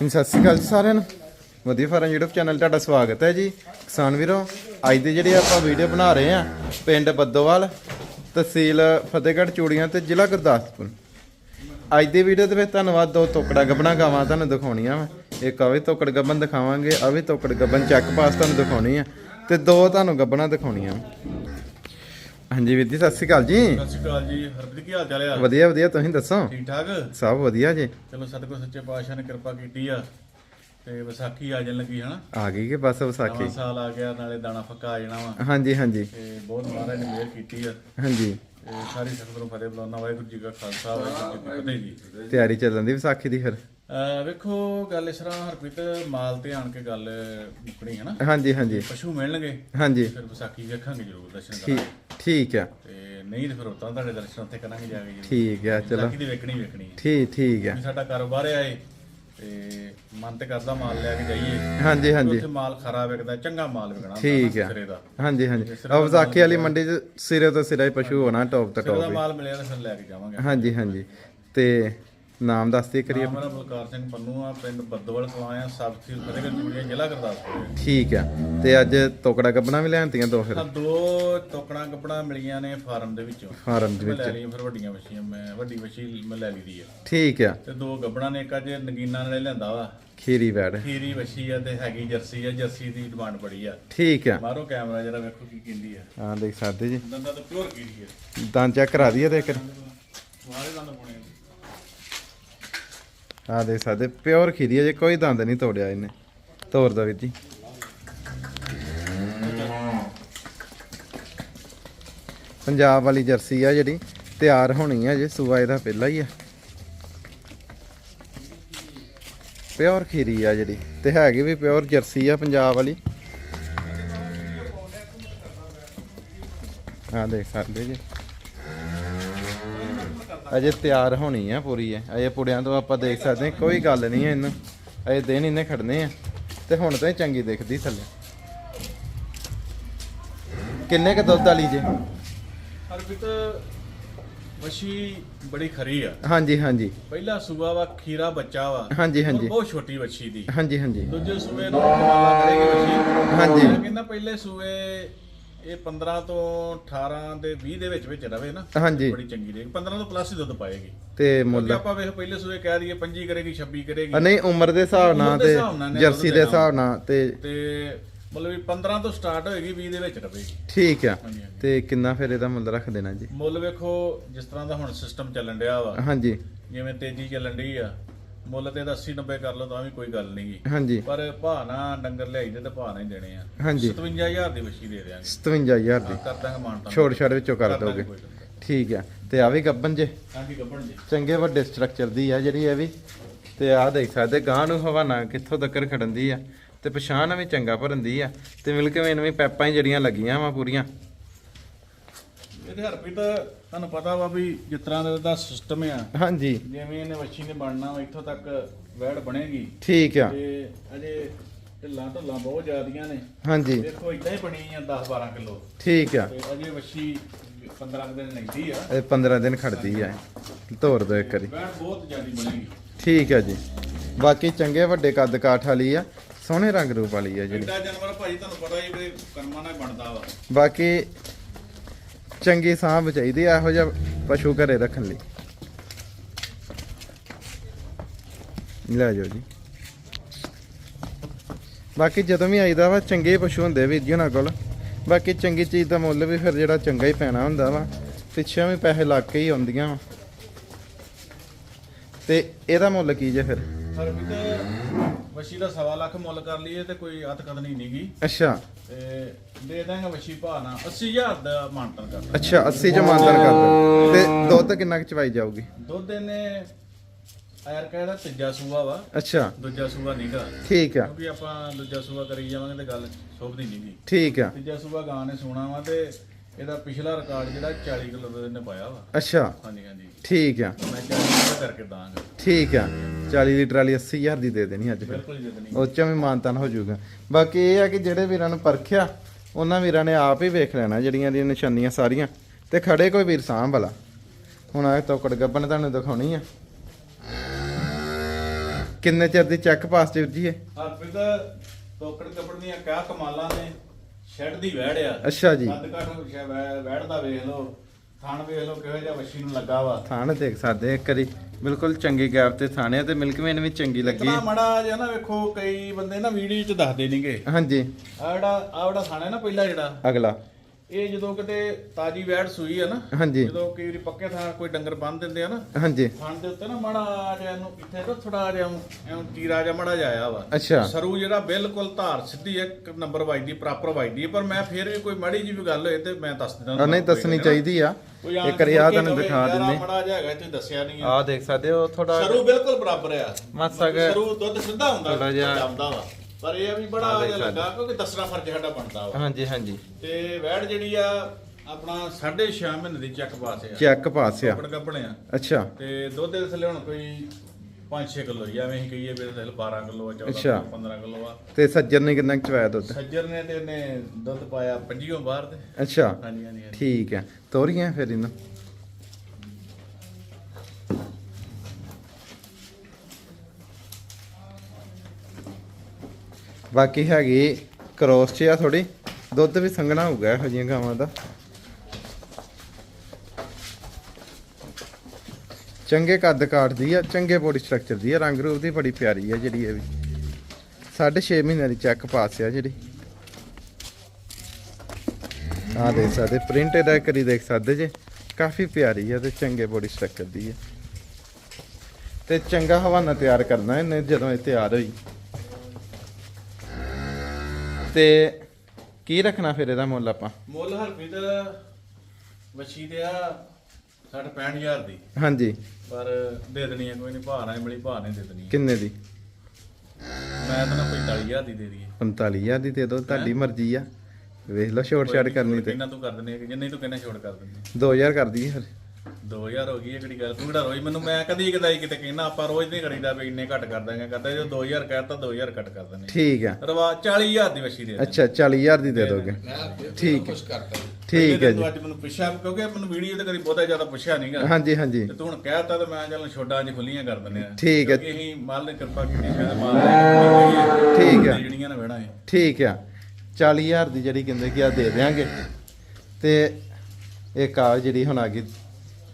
ਹਾਂਜੀ, ਸਤਿ ਸ਼੍ਰੀ ਅਕਾਲ ਜੀ ਸਾਰਿਆਂ ਨੂੰ। ਵਧੀਆ ਫਾਰਮ YouTube ਚੈਨਲ ਤੁਹਾਡਾ ਸਵਾਗਤ ਹੈ ਜੀ। ਕਿਸਾਨ ਵੀਰੋ ਅੱਜ ਦੀ ਜਿਹੜੀ ਆਪਾਂ ਵੀਡੀਓ ਬਣਾ ਰਹੇ ਆ ਪਿੰਡ ਬੱਦੋਵਾਲ ਤਹਿਸੀਲ ਫਤਿਹਗੜ੍ਹ ਚੂੜੀਆਂ ਤੇ ਜ਼ਿਲ੍ਹਾ ਗੁਰਦਾਸਪੁਰ। ਅੱਜ ਦੀ ਵੀਡੀਓ ਦੇ ਵਿੱਚ ਧੰਨਵਾਦ ਦੋ ਤੋਕੜਾ ਗੱਬਣਾ ਗਾਵਾਂ ਤੁਹਾਨੂੰ ਦਿਖਾਉਣੀਆਂ ਵਾ। ਇੱਕ ਆ ਵੀ ਤੋਕੜ ਗੱਬਨ ਦਿਖਾਵਾਂਗੇ ਆ ਵੀ ਤੋਕੜ ਗੱਬਨ ਚੈੱਕ ਪਾਸ ਤੁਹਾਨੂੰ ਦਿਖਾਉਣੀ ਆ। ਤੇ ਦੋ ਤੁਹਾਨੂੰ ਗੱਬਣਾ ਦਿਖਾਉਣੀਆਂ ਵਾਂ। ਹਾਂਜੀ ਵੀਰ ਜੀ ਸਤਿ ਸ਼੍ਰੀ ਅਕਾਲ ਜੀ। ਸਤਿ ਸ਼੍ਰੀ ਅਕਾਲ ਜੀ। ਹਰਪ੍ਰੀਤ ਕੀ ਹਾਲ ਚਾਲ ਆ? ਵਧੀਆ ਵਧੀਆ ਤੁਸੀਂ ਦੱਸੋ? ਠੀਕ ਠਾਕ ਸਭ ਵਧੀਆ ਜੀ। ਚਲੋ ਸਤਿਗੁਰ ਸੱਚੇ ਪਾਤਸ਼ਾਹ ਨੇ ਕਿਰਪਾ ਕੀਤੀ ਆ ਤੇ ਵਿਸਾਖੀ ਆ ਜਾਣ ਲੱਗੀ ਹਨਾ? ਆ ਗਈ ਕਿ ਬਸ ਵਿਸਾਖੀ? ਨਵਾਂ ਸਾਲ ਆ ਗਿਆ ਨਾਲੇ ਦਾਣਾ ਫੱਕਾ ਆ ਜਾਣਾ ਵਾ। ਹਾਂਜੀ ਹਾਂਜੀ। ਤੇ ਬਹੁਤ ਮਹਾਰਾਜ ਨੇ ਮਿਹਰ ਕੀਤੀ ਆ। ਹਾਂਜੀ। ਤੇ ਸਾਰੀ ਸੰਗਤ ਨੂੰ ਫਤਿਹ ਬੁਲਾਉਣਾ ਵਾਹਿਗੁਰੂ ਜੀ ਕਾ ਖਾਲਸਾ ਵਾਹਿਗੁਰੂ ਜੀ ਕੀ ਫਤਿਹ ਜੀ। ਤਿਆਰੀ ਚੱਲਣ ਦੀ ਵਿਸਾਖੀ ਦੀ ਫਿਰ? ਵੇਖੋ ਗੱਲ ਇਸ ਤਰ੍ਹਾਂ ਹਰਪ੍ਰੀਤ ਮਾਲ ਤੇ ਆਣ ਕੇ ਗੱਲ ਮੁੱਕਣੀ ਹੈ ਨਾ ਹਾਂਜੀ ਹਾਂਜੀ। ਪਸ਼ੂ ਮਿਲਣਗੇ ਹਾਂਜੀ। ਫਿਰ ਵਿਸਾਖੀ ਵੇਖਾਂਗੇ ਜ਼ਰੂਰ ਦਰਸ਼ਨ ਕਰਾਂਗੇ। ਠੀਕ ਆ ਤੇ ਨਹੀਂ ਤੇ ਫਿਰ ਉਤਾਂ ਤੁਹਾਡੇ ਦਰਸ਼ਨ ਉੱਥੇ ਕਰਾਂਗੇ ਜਾ ਕੇ ਠੀਕ ਆ ਚਲੋ। ਵਿਸਾਖੀ ਦੀ ਵੇਖਣੀ ਵੇਖਣੀ ਹੈ। ਠੀਕ ਠੀਕ ਆ ਵੀ ਸਾਡਾ ਕਾਰੋਬਾਰ ਆ ਇਹ ਤੇ ਮਨ ਤੇ ਕਰਦਾ ਮਾਲ ਲੈ ਕੇ ਜਾਈਏ। ਹਾਂਜੀ ਹਾਂਜੀ। ਉੱਥੇ ਮਾਲ ਖਰਾ ਵਿਕਦਾ ਚੰਗਾ ਮਾਲ ਵਿਕਣਾ ਹੁੰਦਾ ਠੀਕ ਆ। ਸਿਰੇ ਦਾ। ਹਾਂਜੀ ਹਾਂਜੀ। ਆ ਵਿਸਾਖੀ ਵਾਲੀ ਮੰਡੀ 'ਚ ਸਿਰੇ ਤੋਂ ਸਿਰਾ ਹੀ ਪਸ਼ੂ ਹੋਣਾ ਟੌਪ ਤੋਂ ਸਿਰੇ ਦਾ ਟੌਪ ਮਾਲ ਮਿਲਿਆ ਤਾਂ ਫਿਰ ਲੈ ਕੇ ਜਾਵਾਂਗੇ। ਹਾਂਜੀ ਹਾਂਜੀ। ਤੇ ਨਾਮ ਦੱਸਦੇ ਕਰੀਏ ਨਾਮ ਮੇਰਾ ਬਲਕਾਰ ਸਿੰਘ ਪੰਨੂ ਆ ਪਿੰਡ ਬੱਦੋਵਲ ਕਲਾਂ ਆ ਸਬ ਤਹਿਸੀਲ ਫਤਿਹਗੜ੍ਹ ਚੂੜੀਆਂ ਜ਼ਿਲ੍ਹਾ ਗੁਰਦਾਸਪੁਰ ਹੈ। ਠੀਕ ਆ ਤੇ ਅੱਜ ਤੋਕੜਾ ਗੱਬਣਾ ਵੀ ਲੈਣਤੀਆਂ ਦੋ ਫਿਰ? ਦੋ ਟੋਕਣਾ ਕੱਪੜਾ ਮਿਲੀਆਂ ਨੇ ਫਾਰਮ ਦੇ ਵਿੱਚੋਂ। ਫਾਰਮ ਦੇ ਮੈਂ ਵਿੱਚ। ਲੈ ਲਈਆਂ ਫਿਰ ਵੱਡੀਆਂ ਮੱਛੀਆਂ ਮੈਂ ਵੱਡੀ ਮੱਛੀ ਮੈਂ ਲੈ ਲਈ ਦੀ ਆ। ਠੀਕ ਆ। ਤੇ ਦੋ ਗੱਬਣਾ ਨੇ ਇੱਕ ਅੱਜ ਨਗੀਨਾ ਨਾਲੇ ਲਿਆਂਦਾ ਵਾ। ਖੀਰੀ ਵੈੜ। ਖੀਰੀ ਮੱਛੀ ਆ ਤੇ ਹੈਗੀ ਜਰਸੀ ਆ ਜਰਸੀ ਦੀ ਡਿਮਾਂਡ ਬੜੀ ਆ। ਠੀਕ ਆ। ਮਾਰੋ ਕੈਮਰਾ ਜਰਾ ਵੇਖੋ ਕੀ ਕਹਿੰਦੀ ਆ। ਹਾਂ ਦੇਖ ਸਕਦੇ ਜੀ। ਦੰਦਾਂ ਤਾਂ ਪਿਓਰ ਕੀੜੀ ਆ। ਦੰਦ ਚੈੱਕ ਕਰਾ ਦਈਏ ਤੇ ਇੱਕ। ਵਾਲੇ ਦੰਦ ਪਾਉਣੇ ਆ। ਆ ਦੇਖ ਸਕਦੇ, ਪਿਓਰ ਖੀਰੀ ਹੈ ਜੇ ਕੋਈ ਦੰਦ ਨਹੀਂ ਤੋੜਿਆ ਇਹਨੇ। ਤੋੜ ਦਾ ਵੀਰ ਜੀ। ਪੰਜਾਬ ਵਾਲੀ ਜਰਸੀ ਆ ਜਿਹੜੀ, ਤਿਆਰ ਹੋਣੀ ਆ ਜੇ, ਸੂਆ ਇਹਦਾ ਪਹਿਲਾਂ ਹੀ ਆ। ਪਿਓਰ ਖੀਰੀ ਆ ਜਿਹੜੀ, ਤੇ ਹੈਗੀ ਵੀ ਪਿਓਰ ਜਰਸੀ ਆ ਪੰਜਾਬ ਵਾਲੀ। ਆ ਦੇਖ ਸਕਦੇ ਜੀ। ਅਜੇ ਤਿਆਰ ਹੋਣੀ ਆ ਪੂਰੀ ਹੈ ਅਜੇ ਪੁੜਿਆਂ ਤੋਂ ਆਪਾਂ ਦੇਖ ਸਕਦੇ ਹਾਂ ਕੋਈ ਗੱਲ ਨਹੀਂ ਹੈ ਇਹਨੂੰ। ਅਜੇ ਦਿਨ ਇਹਨੇ ਖੜਨੇ ਆ। ਤੇ ਹੁਣ ਤਾਂ ਇਹ ਚੰਗੀ ਦਿਖਦੀ ਥੱਲੇ। ਕਿੰਨੇ ਕ ਦੁੱਧ ਵਾਲੀ ਜੇ? ਹਰਪ੍ਰੀਤ ਵਸ਼ੀ ਬੜੀ ਖਰੀ ਆ। ਹਾਂਜੀ ਹਾਂਜੀ। ਪਹਿਲਾ ਸੂਆ ਵਾ ਖੀਰਾ ਬੱਚਾ ਵਾ। ਹਾਂਜੀ ਹਾਂਜੀ। ਬਹੁਤ ਛੋਟੀ ਵੱਛੀ ਦੀ। ਹਾਂਜੀ ਹਾਂਜੀ। ਦੂਜੇ ਸੂਏ ਨੂੰ ਕਮਾਲਾ ਕਰੇਗੀ ਵੱਛੀ ਹਾਂਜੀ। ਕਹਿੰਦਾ ਪਹਿਲੇ ਸੂਏ ਇਹ 15 ਤੋਂ 18 ਦੇ 20 ਦੇ ਵਿੱਚ ਵਿੱਚ ਰਵੇ ਨਾ ਹਾਂਜੀ। ਬੜੀ ਚੰਗੀ ਰਹੇਗੀ 15 ਤੋਂ ਪਲੱਸ ਹੀ ਦੁੱਧ ਪਾਏਗੀ। ਤੇ ਮੁੱਲ ਆਪਾਂ ਵੇਖ ਪਹਿਲੇ ਸੂਏ ਕਹਿ ਦਈਏ 25 ਕਰੇਗੀ 26 ਆ ਕਰੇਗੀ ਨਹੀਂ ਉਮਰ ਦੇ ਹਿਸਾਬ ਨਾਲ ਤੇ ਜਰਸੀ ਦੇ। ਹਿਸਾਬ ਨਾਲ ਤੇ ਤੇ ਮਤਲਬ ਵੀ 15 ਤੋਂ ਸਟਾਰਟ ਹੋਏਗੀ 20 ਦੇ ਵਿੱਚ ਰਵੇਗੀ। ਠੀਕ ਆ। ਤੇ ਕਿੰਨਾ ਫਿਰ ਇਹਦਾ ਮੁੱਲ ਰੱਖ ਦੇਣਾ ਜੀ? ਮੁੱਲ ਵੇਖੋ ਜਿਸ ਤਰ੍ਹਾਂ ਦਾ ਹੁਣ ਸਿਸਟਮ ਚੱਲਣ ਡਿਆ ਵਾ। ਹਾਂਜੀ। ਜਿਵੇਂ ਤੇਜ਼ੀ ਚੱਲਣ ਡਈ ਆ ਮੁੱਲ ਤੇ ਇਹਦਾ 80 90 ਕਰ ਲਓ ਤਾਂ ਵੀ ਕੋਈ ਗੱਲ ਨਹੀਂਗੀ ਹਾਂਜੀ। ਪਰ ਨਾ ਡੰਗਰ ਲਿਆਈ ਦੇ ਤੇ ਨਾ ਹੀ ਦੇਣੇ ਆ। ਹਾਂਜੀ। 57000 ਦੀ ਵਛੀ ਦੇ ਦਿਆਂਗੇ। 57000 ਦੀ। ਕਰ ਦਾਂਗੇ ਮਾਨਤਾ ਛੋੜ ਛੜ ਵਿੱਚੋਂ ਕਰ ਦੋਗੇ ਠੀਕ ਆ। ਤੇ ਆ ਵੀ ਗੱਬਨ ਜੇ। ਹਾਂਜੀ ਗੱਬਣ ਜੀ। ਚੰਗੇ ਵੱਡੇ ਸਟਰਕਚਰ ਦੀ ਆ ਜਿਹੜੀ ਇਹ ਵੀ। ਤੇ ਆਹ ਦੇਖ ਸਕਦੇ ਗਾਂ ਨੂੰ ਹਵਾਨਾ ਕਿੱਥੋਂ ਤੱਕ ਖੜਨ ਆ। ਤੇ ਪਛਾਣ ਵੀ ਚੰਗਾ ਭਰਨ ਦੀ ਆ। ਤੇ ਮਿਲਕ ਵੇਨ ਵੀ ਪੈਪਾਂ ਜਿਹੜੀਆਂ ਲੱਗੀਆਂ ਵਾ ਪੂਰੀਆਂ। ਇਹਦੇ ਹਰਪ੍ਰੀਤ ਤੁਹਾਨੂੰ ਪਤਾ ਵਾ ਵੀ ਜਿਸ ਤਰ੍ਹਾਂ ਦਾ ਸਿਸਟਮ ਆ ਹਾਂਜੀ। ਜਿਵੇਂ ਇਹਨੇ ਵਛੀ ਨੇ ਬਣਨਾ ਵਾ ਇੱਥੋਂ ਤੱਕ ਵੈੜ ਬਣੇਗੀ। ਠੀਕ ਆ। ਤੇ ਅਜੇ ਢਿੱਲਾਂ ਢੱਲਾਂ ਬਹੁਤ ਜ਼ਿਆਦੀਆਂ ਨੇ। ਹਾਂਜੀ। ਦੇਖੋ ਇਦਾਂ ਹੀ ਬਣੀ ਆ 10 12 ਕਿਲੋ। ਠੀਕ ਆ। ਤੇ ਅਜੇ ਵਛੀ 15 ਕੁ ਦਿਨ ਲੈਂਦੀ ਆ। ਇਹ 15 ਦਿਨ ਖੜਦੀ ਆ। ਤੋਰ ਦੋ ਇੱਕ ਵਾਰੀ। ਵੈੜ ਬਹੁਤ ਜ਼ਿਆਦੀ ਬਣੇਗੀ। ਠੀਕ ਆ ਜੀ। ਬਾਕੀ ਚੰਗੇ ਵੱਡੇ ਕੱਦ ਕਾਠ ਵਾਲੀ ਆ ਸੋਹਣੇ ਰੰਗ ਰੂਪ ਵਾਲੀ ਆ ਜਿਹੜੀ ਐਡਾ ਜਾਨਵਰ ਭਾਜੀ ਤੁਹਾਨੂੰ ਪਤਾ ਹੀ ਵੀ ਕਰਮਾਂ ਨਾਲ ਬਣਦਾ ਵਾ। ਬਾਕੀ ਚੰਗੀ ਸਾਂਭ ਚਾਹੀਦੀ ਆ, ਇਹੋ ਜਿਹਾ ਪਸ਼ੂ ਘਰੇ ਰੱਖਣ ਲਈ। ਲੈ ਜਾਓ ਜੀ। ਬਾਕੀ ਜਦੋਂ ਵੀ ਆਈਦਾ ਵਾ, ਚੰਗੇ ਪਸ਼ੂ ਹੁੰਦੇ ਵੀਰ ਜੀ ਉਹਨਾਂ ਕੋਲ। ਬਾਕੀ ਚੰਗੀ ਚੀਜ਼ ਦਾ ਮੁੱਲ ਵੀ ਫਿਰ ਜਿਹੜਾ ਚੰਗਾ ਹੀ ਪੈਣਾ ਹੁੰਦਾ ਵਾ, ਪਿੱਛੇ ਵੀ ਪੈਸੇ ਲੱਗ ਕੇ ਹੀ ਆਉਂਦੀਆਂ ਵਾ। ਤੇ ਇਹਦਾ ਮੁੱਲ ਕੀ ਜੇ ਫਿਰ? ਵਸ਼ੀ ਦਾ ਸਵਾ ਲੱਖ ਮੁੱਲ ਕਰ ਲਈਏ ਤੇ ਕੋਈ ਹੱਥ ਕਦਨੀ ਨਹੀਂਗੀ ਅੱਛਾ। ਤੇ ਦੇ ਦਾਂਗੇ ਵਸ਼ੀ ਭਾਅ ਨਾਲ। 80000 ਦਾ ਮਾਨਤਨ ਕਰ ਅੱਛਾ 80 ਚ ਮਾਨਦਾਰ ਕਰ ਦਿਓ ਤੇ ਦੁੱਧ ਕਿੰਨਾ ਕੁ ਚਵਾਈ ਜਾਊਗੀ? ਦੁੱਧ ਇਹਨੇ ਆਇਰ ਕਹਿੰਦਾ ਤੀਜਾ ਸੂਆ ਵਾ। ਅੱਛਾ। ਦੂਜਾ ਸੂਆ ਨਹੀਂਗਾ ਠੀਕ ਆ। ਕਿਉਂਕਿ ਆਪਾਂ ਦੂਜਾ ਸੂਆ ਕਰੀ ਜਾਵਾਂਗੇ ਤੇ ਗੱਲ ਸ਼ੋਭਦੀ ਨਹੀਂਗੀ ਠੀਕ ਆ। ਤੀਜਾ ਸੂਆ ਗਾਂ ਨੇ ਸੋਣਾ ਵਾ ਤੇ ਇਹਦਾ ਪਿਛਲਾ ਰਿਕਾਰਡ ਜਿਹੜਾ 40 ਕਿਲੋ ਦਾ ਇਹਨੇ ਪਾਇਆ ਵਾ। ਅੱਛਾ। ਹਾਂਜੀ ਹਾਂਜੀ। ਠੀਕ ਆ। ਮੈਂ 40 ਕਿਲੋ ਕਰਕੇ ਦਾਂਗਾ। ਠੀਕ ਆ। 40 ਲੀਟਰ ਵਾਲੀ 80000 ਦੀ ਦੇ ਦੇਣੀ ਅੱਜ। ਫਿਰ ਬਿਲਕੁਲ ਉਹ ਚ ਵੀ ਮਾਨਤਾਨ ਹੋ ਜਾਊਗਾ। ਬਾਕੀ ਇਹ ਆ ਕਿ ਜਿਹੜੇ ਵੀਰਾਂ ਨੂੰ ਪਰਖਿਆ ਉਹਨਾਂ ਵੀਰਾਂ ਨੇ ਆਪ ਹੀ ਵੇਖ ਲੈਣਾ ਜਿਹੜੀਆਂ ਦੀਆਂ ਨਿਸ਼ਾਨੀਆਂ ਸਾਰੀਆਂ। ਤੇ ਖੜੇ ਕੋਈ ਵੀਰ ਸਾਂਭ ਵਾਲਾ ਹੁਣ ਆ ਤੋਕੜ ਗੱਬਨ ਤੁਹਾਨੂੰ ਦਿਖਾਉਣੀ ਆ। ਕਿੰਨੇ ਚਿਰ ਦੀ ਚੈੱਕ ਪਾਸ ਚ ਵੀਰ ਜੀ ਇਹ ਹਰਪ੍ਰੀਤ ਟੋਕੜ ਕੱਪੜ ਦੀਆਂ ਕਿਆ ਕਮਾਲਾਂ ਨੇ। ਸ਼ੈੱਡ ਦੀ ਵਹਿੜ ਆ। ਅੱਛਾ ਜੀ। ਕੱਦ ਵਹਿ- ਵਹਿੜ ਦਾ ਵੇਖ ਲਓ। ਥਣ ਵੇਖ ਲਓ ਕਿਹੋ ਜਿਹਾ ਵੱਛੀ ਨੂੰ ਲੱਗਾ ਵਾ। ਥਾਣ ਦੇਖ ਸਕਦੇ ਇੱਕ ਵਾਰੀ। ਬਿਲਕੁਲ ਚੰਗੀ ਗੈਪ ਤੇ ਥਾਣੇ ਆ ਤੇ ਮਿਲਕ ਮੇਨ ਵੀ ਚੰਗੀ ਲੱਗੀ। ਇਤਨਾ ਮੜਾ ਜਿਹਾ ਨਾ ਵੇਖੋ ਕਈ ਬੰਦੇ ਨਾ ਵੀਡੀਓ 'ਚ ਦੱਸਦੇ ਨਹੀਂਗੇ ਹਾਂਜੀ। ਆ ਜਿਹੜਾ ਆ ਜਿਹੜਾ ਥਾਣਾ ਨਾ ਪਹਿਲਾ ਜਿਹੜਾ। ਅਗਲਾ। ਇਹ ਜਦੋਂ ਕਿਤੇ ਤਾਜੀ ਵੈੜ ਸੂਈ ਆ ਨਾ ਹਾਂਜੀ। ਜਦੋਂ ਕਈ ਵਾਰੀ ਪੱਕੇ ਥਾਂ ਕੋਈ ਡੰਗਰ ਬੰਨ ਦਿੰਦੇ ਆ ਨਾ ਹਾਂਜੀ। ਥਣ ਦੇ ਉੱਤੇ ਨਾ ਮੜਾ ਜਿਹਾ ਇਹਨੂੰ ਇੱਥੇ ਤਾਂ ਥੋੜਾ ਜਿਹਾ ਐਂ ਟੀਰਾ ਜਿਹਾ ਮੜਾ ਜਾਇਆ ਵਾ। ਅੱਛਾ। ਸਰੂ ਜਿਹੜਾ ਬਿਲਕੁਲ ਧਾਰ ਸਿੱਧੀ ਹੈ ਇੱਕ ਨੰਬਰ ਵੱਜਦੀ ਪ੍ਰਾਪਰ ਵੱਜਦੀ ਹੈ ਪਰ ਮੈਂ ਫਿਰ ਵੀ ਕੋਈ ਮਾੜੀ ਜੀ ਵੀ ਗੱਲ ਹੋਏ ਤੇ ਮੈਂ ਦੱਸ ਦਿੰਦਾ ਨਹੀਂ ਦੱਸਣੀ ਚਾਹੀਦੀ ਆ। ਇੱਕ ਵਾਰੀ ਆ ਤੁਹਾਨੂੰ ਦਿਖਾ ਦਿੰਦੇ ਮੜਾ ਜਿਹਾ ਹੈਗਾ ਤੁਸੀਂ ਦੱਸਿਆ ਨਹੀਂ ਆ। ਆ ਦੇਖ ਸਕਦੇ ਹੋ ਥੋੜਾ ਸਰੂ ਬਿਲਕੁਲ ਬਰਾਬਰ ਆ। ਮਾਸਾ ਕੁ- ਸਰੂ ਦੁੱਧ ਸਿੱਧਾ ਹੁੰਦਾ ਥੋੜ੍ਹਾ ਜਿਹਾ- ਜੰਮਦਾ ਵਾ। ਪਰ ਇਹ ਆ ਵੀ ਬੜਾ ਜਿਹਾ ਲੱਗਾ ਕਿਉਂਕਿ ਦੱਸਣਾ ਫਰਜ਼ ਸਾਡਾ ਬਣਦਾ ਵਾ। ਹਾਂਜੀ ਹਾਂਜੀ। ਤੇ ਵੈੜ ਜਿਹੜੀ ਆ ਆਪਣਾ 6.5 ਮਹੀਨੇ ਦੀ ਚੱਕ ਪਾਸ ਆ। ਚੈੱਕ ਪਾਸ ਆ। ਕੱਪੜ ਕੱਪੜੇ ਆ। ਅੱਛਾ। ਤੇ ਦੁੱਧ ਦੇ ਥੱਲੇ ਹੁਣ ਕੋਈ 5-6 ਕਿਲੋ ਹੀ ਆ, ਐਵੇਂ ਹੀ ਕਹੀਏ ਵੀ ਥੱਲੇ 12 ਕਿਲੋ ਆ 14 ਅੱਛਾ। 15 ਕਿਲੋ ਆ। ਤੇ ਸੱਜਰ ਨੇ ਕਿੰਨਾ ਚਵਾਇਆ ਦੁੱਧ? ਸੱਜਰ ਨੇ ਤੇ ਉਹਨੇ ਦੁੱਧ ਪਾਇਆ ਪੰਜੀਓਂ ਬਾਹਰ ਤੇ। ਅੱਛਾ। ਹਾਂਜੀ ਹਾਂਜੀ ਹਾਂਜੀ। ਠੀਕ ਹੈ। ਤੋਰੀਆਂ ਫਿਰ ਇਹਨੂੰ? ਬਾਕੀ ਹੈਗੀ ਕ੍ਰੋਸ ਚ ਆ ਥੋੜੀ ਦੁੱਧ ਵੀ ਸੰਘਣਾ ਹੋਊਗਾ ਇਹੋ ਜਿਹੀਆਂ ਗਾਵਾਂ ਦਾ। ਚੰਗੇ ਕੱਦ ਕਾਠ ਦੀ ਆ, ਚੰਗੇ ਬੋਡੀ ਸਟਰਕਚਰ ਦੀ ਆ, ਰੰਗ ਰੂਪ ਦੀ ਬੜੀ ਪਿਆਰੀ ਆ ਜਿਹੜੀ ਇਹ ਵੀ। 6.5 ਮਹੀਨਿਆਂ ਦੀ ਚੈੱਕ ਪਾਸ ਆ ਜਿਹੜੀ। ਆ ਦੇਖ ਸਕਦੇ ਪ੍ਰਿੰਟ ਇਹਦਾ ਕਰੀ ਦੇਖ ਸਕਦੇ ਜੇ। ਕਾਫੀ ਪਿਆਰੀ ਆ ਤੇ ਚੰਗੇ ਬੋਡੀ ਸਟਰਕਚਰ ਦੀ ਆ। ਤੇ ਚੰਗਾ ਹਵਾਨਾ ਤਿਆਰ ਕਰਨਾ ਇਹਨੇ ਜਦੋਂ ਇਹ ਤਿਆਰ ਹੋਈ। ਤੇ ਕੀ ਰੱਖਣਾ ਫਿਰ ਇਹਦਾ ਮੁੱਲ ਆਪਾਂ? ਮੁੱਲ ਹਰਪ੍ਰੀਤ ਵਛੀ ਦੇ ਆ 60 65000 ਦੀ। ਹਾਂਜੀ। ਪਰ ਦੇ ਦੇਣੀ ਹੈ ਕੋਈ ਨਹੀਂ ਭਾਅ ਨਾਲ ਮਿਲੀ ਭਾਅ ਨੇ ਦੇ ਦੇਣੀ ਹੈ। ਕਿੰਨੇ ਦੀ? ਮੈਂ ਤਾਂ ਨਾ 45000 ਦੀ ਦੇ ਦਈਏ 45000 ਦੀ ਦੇ ਦਿਓ ਤੁਹਾਡੀ ਮਰਜ਼ੀ ਆ। ਵੇਖ ਲਓ ਛੋਟ ਛਾਟ ਕਰਨੀ ਤੇ। ਕਿੰਨਾ ਤੂੰ ਕਰ ਦਿੰਦੇ ਜਿੰਨੇ ਤੂੰ ਕਹਿੰਦਾ ਛੋੜ ਕਰ ਦਿੰਦੇ 2000 ਕਰ ਦਈਏ ਫਿਰ। 2000 ਹੋ ਗਈ ਇਹ ਕਿਹੜੀ ਗੱਲ? ਤੂੰ ਕਿਹੜਾ ਰੋਜ਼ ਮੈਨੂੰ ਮੈਂ ਕਦੀ ਕਦਾਈ ਕਿਤੇ ਕਹਿੰਦਾ ਆਪਾਂ ਰੋਜ਼ ਨਹੀਂ ਕਰੀਦਾ ਵੀ ਇੰਨੇ ਘੱਟ ਕਰ ਦਾਂਗੇ ਕਹਿੰਦਾ ਜੋ 2000 ਕਹਿਤਾ 2000 ਘੱਟ ਕਰ ਦਿੰਦੇ। ਠੀਕ ਆ ਰਵਾ 40000 ਦੀ ਵਛੀ ਦੇ ਅੱਛਾ 40000 ਦੀ ਦੇ ਦੋਗੇ। ਠੀਕ ਹੈ। ਠੀਕ ਹੈ ਜੀ। ਤੂੰ ਅੱਜ ਮੈਨੂੰ ਪੁੱਛਿਆ ਕਿਉਂਕਿ ਮੈਨੂੰ ਵੀਡੀਓ ਤੇ ਕਦੀ ਬਹੁਤਾ ਜ਼ਿਆਦਾ ਪੁੱਛਿਆ ਨਹੀਂਗਾ ਹਾਂਜੀ ਹਾਂਜੀ। ਤੇ ਤੂੰ ਹੁਣ ਕਹਿਤਾ ਤਾਂ ਮੈਂ ਚੱਲ ਛੋਡਾਂ ਅੱਜ ਖੁੱਲੀਆਂ ਕਰ ਦਿੰਦੇ ਆ। ਠੀਕ ਹੈ। ਕਿਉਂਕਿ ਅਸੀਂ ਮਾਲ ਨੇ ਕਿਰਪਾ ਕੀਤੀ ਸ਼ਾਇਦ ਮਾਲ ਨੇ ਠੀਕ ਹੈ। ਜਿਹੜੀਆਂ ਨਾ ਵੇਣਾ ਹੈ। ਠੀਕ ਆ 40000 ਦੀ ਜਿਹੜੀ ਕਹਿੰਦੇ ਕਿ ਆ ਦੇ ਦੇਾਂਗੇ ਤੇ ਇਹ ਕਾਰ ਜਿਹੜੀ ਹੁਣ ਆ ਗਈ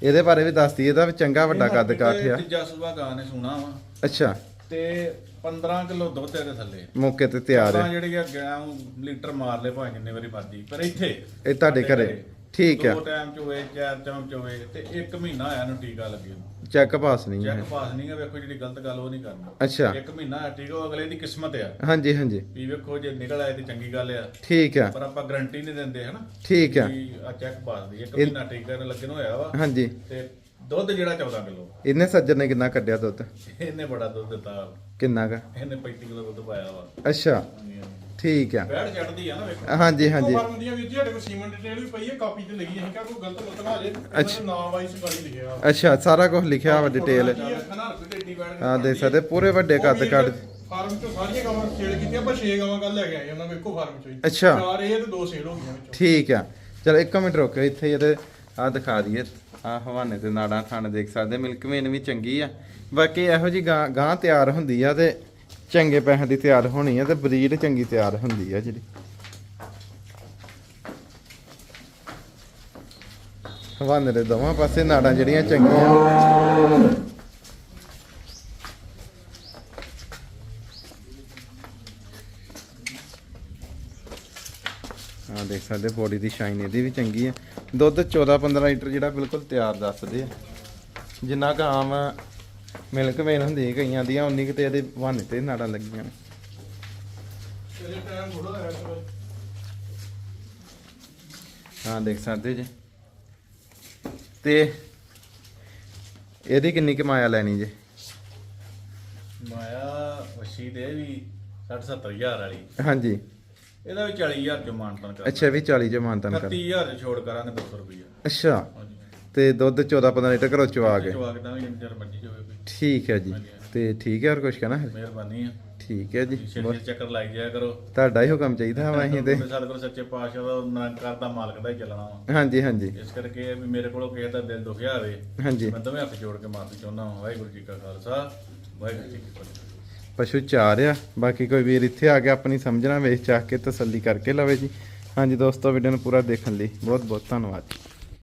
ਇਹਦੇ ਬਾਰੇ ਵੀ ਦੱਸਦੀ ਇਹਦਾ ਵੀ ਚੰਗਾ ਵੱਡਾ ਕੱਦ ਕਾਠ ਆ। ਤੀਜਾ ਸੂਬਾ ਗਾਂ ਨੇ ਸੁਣਾ ਵਾ। ਅੱਛਾ। ਤੇ 15 ਕਿਲੋ ਦੁੱਧ ਇਹਦੇ ਥੱਲੇ। ਮੌਕੇ ਤੇ ਤਿਆਰ ਹੈ। ਜਿਹੜੀ ਗਾਂ ਲੀਟਰ ਮਾਰ ਲੈ ਭਾਵੇਂ ਜਿੰਨੇ ਵਾਰੀ ਮਰਜ਼ੀ ਪਰ ਇੱਥੇ। ਇਹ ਤੁਹਾਡੇ ਘਰੇ। ਠੀਕ ਆ। ਦੋ ਟਾਈਮ ਚ ਹੋਵੇ ਚਾਰ ਟਾਈਮ ਚ ਹੋਵੇ ਤੇ ਇੱਕ ਮਹੀਨਾ ਆਇਆ ਨੂੰ ਟੀਕਾ ਲੱਗੇ ਨੂੰ। ਚੈੱਕ ਪਾਸ ਨਹੀਂ ਚੈੱਕ ਹੈ। ਪਾਸ ਨਹੀਂ ਹੈ ਵੇਖੋ ਜਿਹੜੀ ਗਲਤ ਗੱਲ ਉਹ ਨਹੀਂ ਕਰਨਾ। ਅੱਛਾ। ਇੱਕ ਮਹੀਨਾ ਆਇਆ ਟੀਕਾ ਉਹ ਅਗਲੇ ਦੀ ਕਿਸਮਤ ਆ। ਹਾਂਜੀ ਹਾਂਜੀ। ਵੀ ਵੇਖੋ ਜੇ ਨਿਕਲ ਆਏ ਤੇ ਚੰਗੀ ਗੱਲ ਆ। ਠੀਕ ਆ। ਪਰ ਆਪਾਂ ਗਰੰਟੀ ਨਹੀਂ ਦਿੰਦੇ ਹਨਾ? ਠੀਕ ਆ। ਵੀ ਆ ਚੈੱਕ ਪਾਸ ਦੀ। ਇੱਕ ਮਹੀਨਾ ਟੀਕਾ ਤੇ ਲੱਗਣ ਹੋਇਆ ਵਾ। ਹਾਂਜੀ। ਤੇ ਦੁੱਧ ਜਿਹੜਾ 14 ਕਿਲੋ। ਇਹਨੇ ਸੱਜਣ ਨੇ ਕਿੰਨਾ ਕੱਢਿਆ ਦੁੱਧ? ਇਹਨੇ ਬੜਾ ਦੁੱਧ ਦਿੱਤਾ। ਕਿੰਨਾ ਕਾ? ਇਹਨੇ 35 ਕਿਲੋ ਦੁੱਧ ਪਾਇਆ ਵਾ। ਅੱਛਾ। ਠੀਕ ਆ। ਬੈੜ ਚੜਦੀ ਆ ਨਾ ਵੇਖੋ। ਹਾਂਜੀ ਹਾਂਜੀ। ਫਾਰਮ ਦੀਆਂ ਵੀਰ ਜੀ ਸਾਡੇ ਕੋਲ ਸੀਮਨ ਡਿਟੇਲ ਵੀ ਪਈ ਹੈ ਕਾਪੀ ਤੇ ਲਿਖੀ ਅਸੀਂ ਕਿਹਾ ਕੋਈ ਗਲਤ ਮਤ ਨਾ ਆ ਜੇ ਦਾ ਨਾਮ ਵਾਈਸ ਗਾੜੀ ਲਿਖਿਆ ਅੱਛਾ ਸਾਰਾ ਕੁਝ ਲਿਖਿਆ ਵਾ ਡਿਟੇਲ ਆ ਦੇਖ ਸਕਦੇ ਪੂਰੇ ਵੱਡੇ ਕੱਦ ਕੱਦ ਫਾਰਮ ਤੋਂ ਸਾਰੀਆਂ ਗਾਵਾਂ ਸੇਲ ਕੀਤੀਆਂ ਪਰ 6 ਗਾਵਾਂ ਕੱਲ ਲੈ ਕੇ ਆਏ ਉਹਨਾਂ ਇੱਕੋ ਫਾਰਮ ਚੋਂ ਹੀ। ਅੱਛਾ। ਚਾਰ ਇਹ ਤੇ ਦੋ ਸੇਲ ਹੋ ਗਈਆਂ ਵਿੱਚੋਂ। ਠੀਕ ਆ। ਚਲ ਇੱਕ ਮਿੰਟ ਰੁਕਿਓ ਇੱਥੇ ਇਹਦੇ ਆ ਦਿਖਾ ਦਈਏ। ਆ ਹਵਾਨੇ ਤੇ ਨਾੜਾਂ ਥਣ ਦੇਖ ਸਕਦੇ ਮਿਲਕ ਮੇਨ ਵੀ ਚੰਗੀ ਆ। ਬਾਕੀ ਇਹੋ ਜੀ ਗਾਂ ਗਾਂ ਤਿਆਰ ਹੁੰਦੀ ਆ ਤੇ ਚੰਗੇ ਪੈਸਿਆਂ ਦੀ ਤਿਆਰ ਹੋਣੀ ਆ ਤੇ ਬਰੀਡ ਚੰਗੀ ਤਿਆਰ ਹੁੰਦੀ ਆ ਜਿਹੜੀ। ਹਵਾਨੇ ਦੇ ਦੋਵਾਂ ਪਾਸੇ ਨਾੜਾਂ ਜਿਹੜੀਆਂ ਚੰਗੀਆਂ। ਆ ਦੇਖ ਸਕਦੇ ਬੋਡੀ ਦੀ ਸ਼ਾਈਨ ਇਹਦੀ ਵੀ ਚੰਗੀ ਆ। ਦੁੱਧ 14-15 ਲੀਟਰ ਜਿਹੜਾ ਬਿਲਕੁਲ ਤਿਆਰ ਦੱਸਦੇ ਆ। ਜਿੰਨਾ ਕੁ ਆਮ ਮਿਲਕ ਮੇਨ ਹੁੰਦੀ ਕਈਆਂ ਦੀਆਂ ਉਨੀ ਕੁ ਤੇ ਇਹਦੇ ਬਹਾਨੇ ਤੇ ਨਾੜਾਂ ਲੱਗੀਆਂ ਨੇ। ਇਹਦੇ ਟਾਈਮ ਥੋੜਾ ਆਇਆ ਸੀ ਹਾਂ ਦੇਖ ਸਕਦੇ ਜੀ। ਤੇ ਇਹਦੀ ਕਿੰਨੀ ਕਮਾਇਆ ਲੈਣੀ ਜੇ? ਮਾਇਆ ਵਸ਼ੀ ਦੇ ਵੀ 60 70000 ਵਾਲੀ। ਹਾਂਜੀ। ਇਹਦਾ ਵੀ 40000 ਚ ਮਾਨਤਨ ਕਰ ਅੱਛਾ ਵੀ 40 ਜੇ ਮਾਨਤਨ ਕਰ 30000 ਚ ਛੋੜ ਕਰਾਂਗੇ 200 ਰੁਪਈਆ। ਅੱਛਾ। ਹਾਂਜੀ। ਤੇ ਦੁੱਧ 14-15 ਲੀਟਰ ਘਰੋਂ ਚਵਾ ਕੇ। ਚਵਾ ਕੇ ਤਾਂ ਵੀ ਇੰਜਰ ਮਰਜ਼ੀ ਹੋਵੇ ਕੋਈ ਠੀਕ ਹੈ ਜੀ। ਤੇ ਠੀਕ ਹੈ ਹੋਰ ਕੁਝ ਕਹਿਣਾ? ਹੈ ਮਿਹਰਬਾਨੀ ਆ। ਠੀਕ ਹੈ ਜੀ। ਛੇਤੀ ਚੱਕਰ ਲਾਈ ਜਾਇਆ ਕਰੋ। ਤੁਹਾਡਾ ਹੀ ਹੁਕਮ ਚਾਹੀਦਾ ਵਾ ਅਸੀਂ ਤੇ। ਸਾਡੇ ਕੋਲ ਸੱਚੇ ਪਾਤਸ਼ਾਹ ਦਾ ਨਿਰੰਕਾਰ ਦਾ ਮਾਲਕ ਦਾ ਹੀ ਚੱਲਣਾ ਵਾ। ਹਾਂਜੀ ਹਾਂਜੀ। ਇਸ ਕਰਕੇ ਵੀ ਮੇਰੇ ਕੋਲੋਂ ਕਿਸੇ ਦਾ ਦਿਲ ਦੁਖਿਆ ਹੋਵੇ ਹਾਂਜੀ। ਮੈਂ ਦੋਵੇਂ ਹੱਥ ਜੋੜ ਕੇ ਮਾਫੀ ਚਾਹੁੰਦਾ ਹਾਂ ਵਾਹਿਗੁਰੂ ਜੀ ਕਾ ਖਾਲਸਾ ਵਾਹਿਗੁਰੂ ਜੀ ਕੀ ਫਤਿਹ। ਪਸ਼ੂ ਚਾਰ ਆ ਬਾਕੀ ਕੋਈ ਵੀਰ ਇੱਥੇ ਆ ਕੇ ਆਪਣੀ ਸਮਝਣਾ ਵੇਚ ਚਾਹ ਕੇ ਤਸੱਲੀ ਕਰਕੇ ਲਵੇ ਜੀ। ਹਾਂਜੀ ਦੋਸਤੋ ਵੀਡੀਓ ਨੂੰ ਪੂਰਾ ਦੇਖਣ ਲਈ ਬਹੁਤ ਬਹੁਤ ਧੰਨਵਾਦ